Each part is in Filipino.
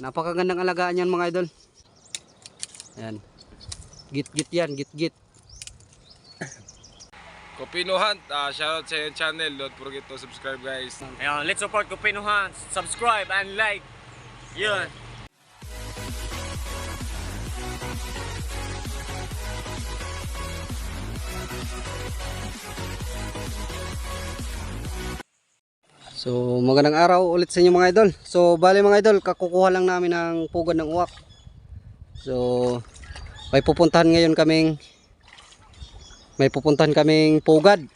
Napakagandang alagaan yan mga idol. Ayan. Git-git yan, git-git. Kopino Hunt, ah, shoutout sa iyong channel. Don't forget to subscribe guys. Ayan, let's support Kupinuhan. Subscribe and like. Yun. So, magandang araw ulit sa inyo mga idol. So, bali mga idol, kakukuha lang namin ng pugad ng uwak. So, may pupuntahan ngayon kaming may pupuntahan kaming pugad.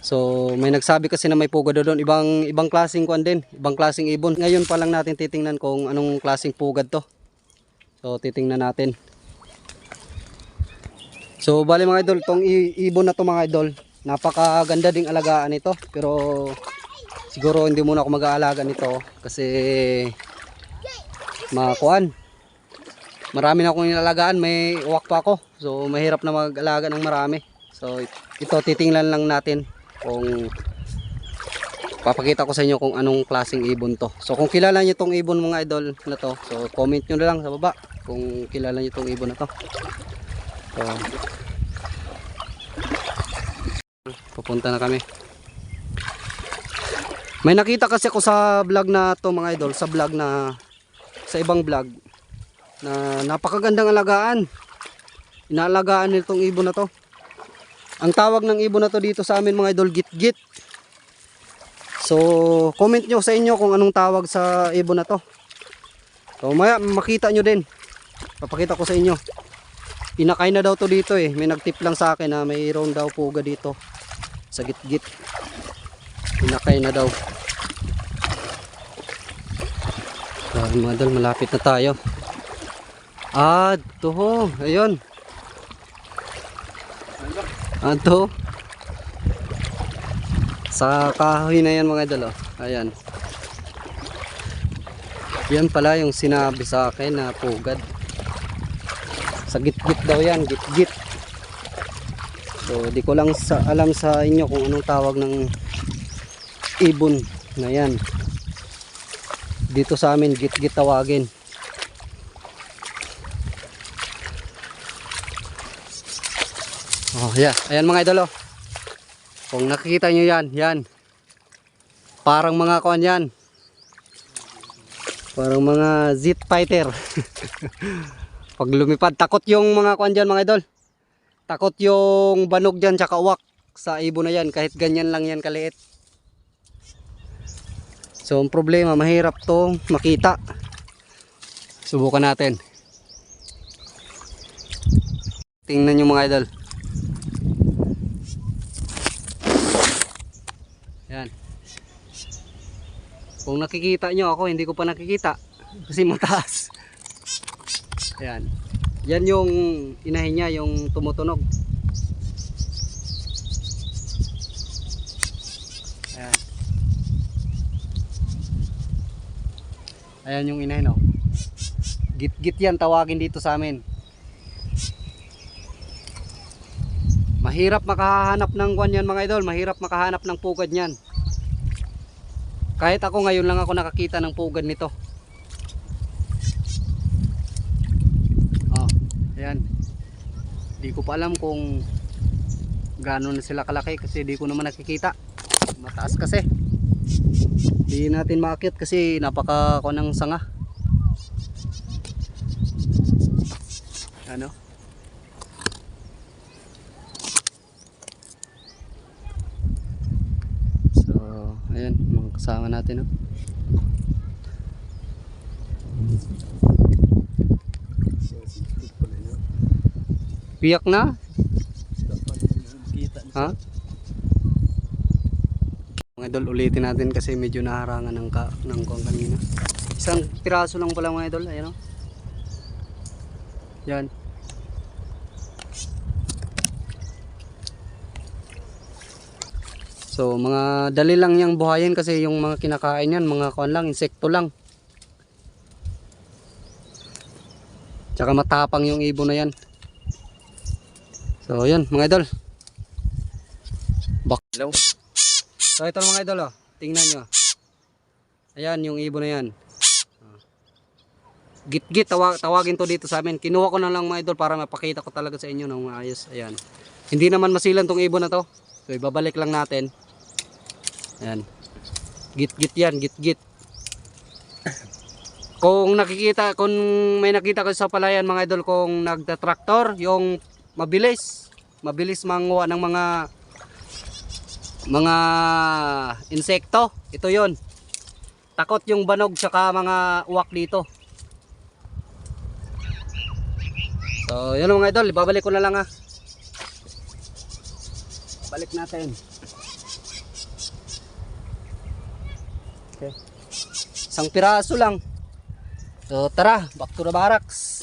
So, may nagsabi kasi na may pugad doon, ibang ibang klaseng kuan din, ibang klaseng ibon. Ngayon pa lang natin titingnan kung anong klaseng pugad 'to. So, titingnan natin. So, bali mga idol, tong ibon na to mga idol, napakaganda ding alagaan nito. Pero siguro hindi muna ako mag-aalaga nito kasi makuan. Marami na akong inalagaan, may uwak pa ako. So, mahirap na mag-alaga ng marami. So, ito titingnan lang natin kung papakita ko sa inyo kung anong klaseng ibon to. So, kung kilala niyo tong ibon mga idol na to, so comment nyo na lang sa baba kung kilala niyo tong ibon na to. So, Pupunta na kami. May nakita kasi ako sa vlog na to mga idol, sa vlog na sa ibang vlog na napakagandang alagaan. Inaalagaan nitong ibon na to. Ang tawag ng ibon na to dito sa amin mga idol, git-git. So, comment nyo sa inyo kung anong tawag sa ibon na to. So, maya makita nyo din. Papakita ko sa inyo. Inakay na daw to dito eh. May nagtip lang sa akin na mayroon daw puga dito sa gitgit. Inakay na daw. So, mga malapit na tayo. Ah, ito ho. Ayun. Ah, ito. Sa kahoy na yan mga idol. Oh. Ayan. Yan pala yung sinabi sa akin na pugad. Sa gitgit daw yan, gitgit. So, di ko lang sa, alam sa inyo kung anong tawag ng ibon na yan. Dito sa amin, git-git tawagin. Oh, yeah. Ayan mga idol, oh. Kung nakikita nyo yan, yan. Parang mga kuan yan. Parang mga zit fighter. Pag lumipad, takot yung mga kuan dyan mga idol. Takot yung banog dyan tsaka uwak sa ibon na yan kahit ganyan lang yan kaliit. So ang problema mahirap to makita. Subukan natin. Tingnan nyo mga idol. Yan. Kung nakikita nyo ako hindi ko pa nakikita kasi mataas. Yan. Yan yung inahin niya, yung tumutunog. Ayan. Ayan yung inahin, oh. Git-git yan tawagin dito sa amin. Mahirap makahanap ng kwan yan mga idol. Mahirap makahanap ng pugad niyan. Kahit ako ngayon lang ako nakakita ng pugad nito. Oh, ayan. Di ko pa alam kung gaano na sila kalaki kasi di ko naman nakikita. Mataas kasi. Di natin maakyat kasi napaka ko ng sanga. Ano? So, ayan, mga kasama natin, no? Piyak na? Ha? Mga idol, ulitin natin kasi medyo naharangan ng, ka, ng kong kanina. Isang piraso lang pala mga idol, ayan o. Yan. So, mga dali lang niyang buhayin kasi yung mga kinakain yan, mga kuan lang, insekto lang. Tsaka matapang yung ibon na yan. So, yan, mga idol. Bak Hello? So, ito mga idol, oh. Tingnan nyo. Ayan, yung ibon na yan. Ah. Git-git, tawa, tawagin to dito sa amin. Kinuha ko na lang mga idol para mapakita ko talaga sa inyo ng maayos. Ayan. Hindi naman masilan tong ibon na to. So ibabalik lang natin. Ayan. Git-git yan, git-git. Kung nakikita, kung may nakita ko sa palayan mga idol kung nagta-tractor, yung mabilis, mabilis manguha ng mga mga insekto. Ito yon. Takot yung banog tsaka mga uwak dito. So, yun mga idol, ibabalik ko na lang ha. Balik natin. Okay. Isang piraso lang. So, tara, back to the barracks.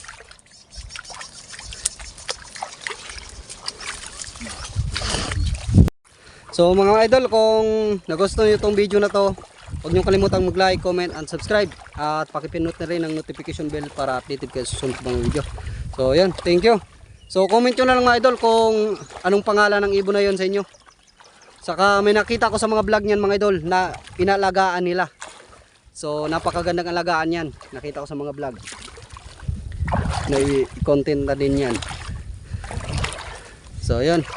So mga idol, kung nagustuhan nyo itong video na to, huwag nyo kalimutang mag-like, comment, and subscribe. At pakipindot na rin ang notification bell para updated kayo sa susunod pang video. So yan, thank you. So comment nyo na lang mga idol kung anong pangalan ng ibon na yon sa inyo. Saka may nakita ko sa mga vlog niyan mga idol na inalagaan nila. So napakagandang alagaan yan. Nakita ko sa mga vlog. Na i-content na din yan. So yun.